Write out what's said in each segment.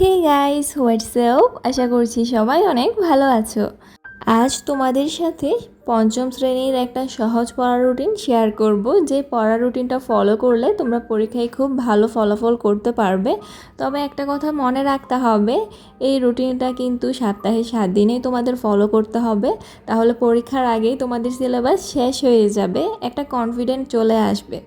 হে guys what's WhatsApp আশা করছি সবাই অনেক ভালো আছো। আজ তোমাদের সাথে পঞ্চম শ্রেণির একটা সহজ পড়া রুটিন শেয়ার করব। যে পড়া রুটিনটা ফলো করলে তোমরা পরীক্ষায় খুব ভালো ফলাফল করতে পারবে। তবে একটা কথা মনে রাখতে হবে, এই রুটিনটা কিন্তু সপ্তাহে সাত দিনেই তোমাদের ফলো করতে হবে। তাহলে পরীক্ষার আগেই তোমাদের সিলেবাস শেষ হয়ে যাবে, একটা কনফিডেন্ট চলে আসবে।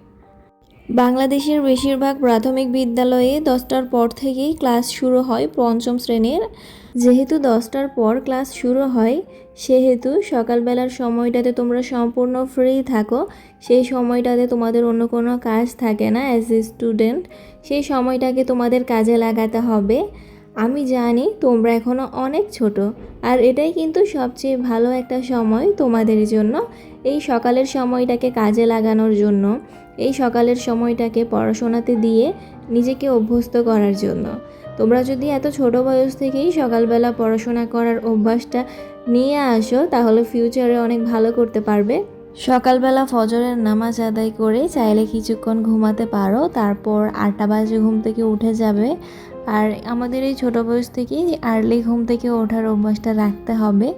বাংলাদেশের বেশিরভাগ প্রাথমিক বিদ্যালয়ে দশটার পর থেকেই ক্লাস শুরু হয় পঞ্চম শ্রেণির। যেহেতু দশটার পর ক্লাস শুরু হয়, সেহেতু সকালবেলার সময়টাতে তোমরা সম্পূর্ণ ফ্রি থাকো। সেই সময়টাতে তোমাদের অন্য কোনো কাজ থাকে না অ্যাজ এ স্টুডেন্ট সেই সময়টাকে তোমাদের কাজে লাগাতে হবে। আমি জানি তোমরা এখনও অনেক ছোট, আর এটাই কিন্তু সবচেয়ে ভালো একটা সময় তোমাদের জন্য এই সকালের সময়টাকে কাজে লাগানোর জন্য, এই সকালের সময়টাকে পড়াশোনাতে দিয়ে নিজেকে অভ্যস্ত করার জন্য। তোমরা যদি এত ছোট বয়স থেকেই সকালবেলা পড়াশোনা করার অভ্যাসটা নিয়ে আসো, তাহলে ফিউচারে অনেক ভালো করতে পারবে। সকালবেলা ফজরের নামাজ আদায় করে চাইলে কিছুক্ষণ ঘুমাতে পারো, তারপর আটটা বাজে ঘুম থেকে উঠে যাবে। আর আমাদের এই ছোটো বয়স থেকেই আর্লি ঘুম থেকে ওঠার অভ্যাসটা রাখতে হবে।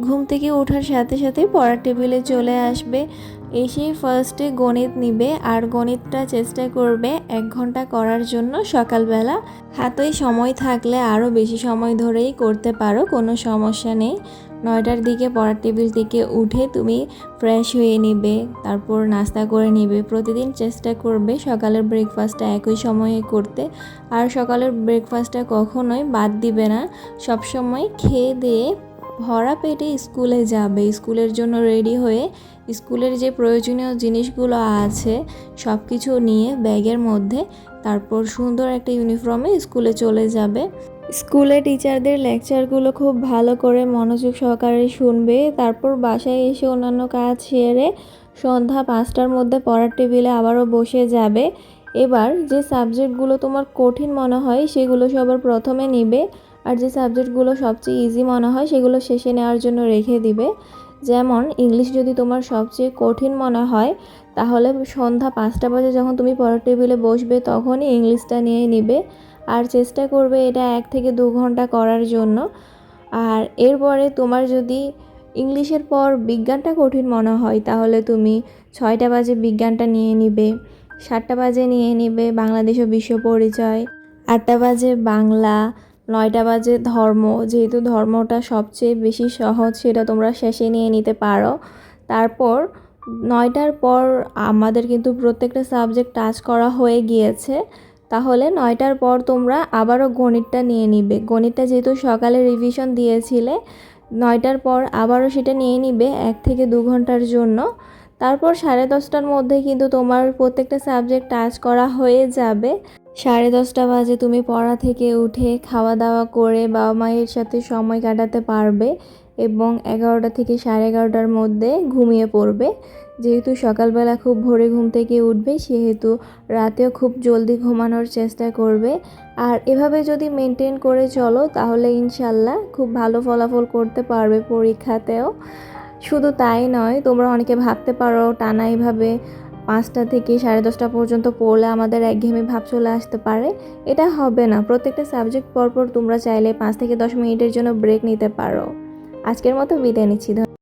ঘুম থেকে ওঠার সাথে সাথে পড়ার টেবিলে চলে আসবে। এসে ফার্স্টে গণিত নিবে আর গণিতটা চেষ্টা করবে এক ঘণ্টা করার জন্য সকালবেলা। হাতে সময় থাকলে আরও বেশি সময় ধরেই করতে পারো, কোনো সমস্যা নেই। নয়টার দিকে পড়ার টেবিল থেকে উঠে তুমি ফ্রেশ হয়ে নিবে, তারপর নাস্তা করে নিবে। প্রতিদিন চেষ্টা করবে সকালের ব্রেকফাস্টটা একই সময়ে করতে। আর সকালের ব্রেকফাস্টটা কখনোই বাদ দিবে না। সবসময় খেয়ে দিয়ে ভরা পেটে স্কুলে যাবে, স্কুলের জন্য রেডি হয়ে স্কুলের যে প্রয়োজনীয় জিনিসগুলো আছে সব কিছু নিয়ে ব্যাগের মধ্যে তারপর সুন্দর একটা ইউনিফর্মে স্কুলে চলে যাবে। স্কুলে টিচারদের লেকচারগুলো খুব ভালো করে মনোযোগ সহকারে শুনবে, তারপর বাসায় এসে অন্যান্য কাজ সেরে সন্ধ্যা পাঁচটার মধ্যে পড়ার টেবিলে আবারও বসে যাবে। এবার যে সাবজেক্টগুলো তোমার কঠিন মনে হয় সেগুলো সবার প্রথমে নিবে। আর যে সাবজেক্টগুলো সবচেয়ে ইজি মনে হয়, সেগুলো শেষে নেওয়ার জন্য রেখে দিবে। যেমন ইংলিশ যদি তোমার সবচেয়ে কঠিন মনে হয়, তাহলে সন্ধ্যা পাঁচটা বাজে যখন তুমি পড়ার টেবিলে বসবে, তখনই ইংলিশটা নিয়ে নিবে। আর চেষ্টা করবে এটা এক থেকে দু ঘণ্টা করার জন্য। আর এরপরে তোমার যদি ইংলিশের পর বিজ্ঞানটা কঠিন মনে হয়, তাহলে তুমি ছয়টা বাজে বিজ্ঞানটা নিয়ে নিবে, সাতটা বাজে নিয়ে নিবে বাংলাদেশ ও বিশ্ব পরিচয়, আটটা বাজে বাংলা নয়টা বাজে ধর্ম, যেহেতু ধর্মটা সবচেয়ে বেশি সহজ, সেটা তোমরা শেষে নিয়ে নিতে পারো। তারপর নয়টার পর আমাদের কিন্তু প্রত্যেকটা সাবজেক্ট টাচ করা হয়ে গিয়েছে। তাহলে নয়টার পর তোমরা আবারও গণিতটা নিয়ে নিবে। গণিতটা যেহেতু সকালে রিভিশন দিয়েছিলে, নয়টার পর আবারও সেটা নিয়ে নিবে এক থেকে দু ঘণ্টার জন্য। তারপর সাড়ে দশটার মধ্যে কিন্তু তোমার প্রত্যেকটা সাবজেক্ট টাচ করা হয়ে যাবে। সাড়ে দশটা বাজে, তুমি পড়া থেকে উঠে খাওয়া দাওয়া করে বাবা মায়ের সাথে সময় কাটাতে পারবে এবং এগারোটা থেকে সাড়ে এগারোটার মধ্যে ঘুমিয়ে পড়বে। যেহেতু সকালবেলা খুব ভোরে ঘুম থেকে উঠবে, সেহেতু রাতেও খুব জলদি ঘুমানোর চেষ্টা করবে। আর এভাবে যদি মেনটেন করে চলো, তাহলে ইনশাল্লাহ খুব ভালো ফলাফল করতে পারবে পরীক্ষাতেও। শুধু তাই নয়, তোমরা অনেকে ভাবতে পারো টানা এইভাবে পাঁচটা থেকে সাড়ে দশটা পর্যন্ত পড়লে আমাদের একঘেয়েমি ভাব চলে আসতে পারে। এটা হবে না। প্রত্যেকটা সাবজেক্ট পরপর তোমরা চাইলে পাঁচ থেকে দশ মিনিটের জন্য ব্রেক নিতে পারো। আজকের মতো বিদায় নিচ্ছি।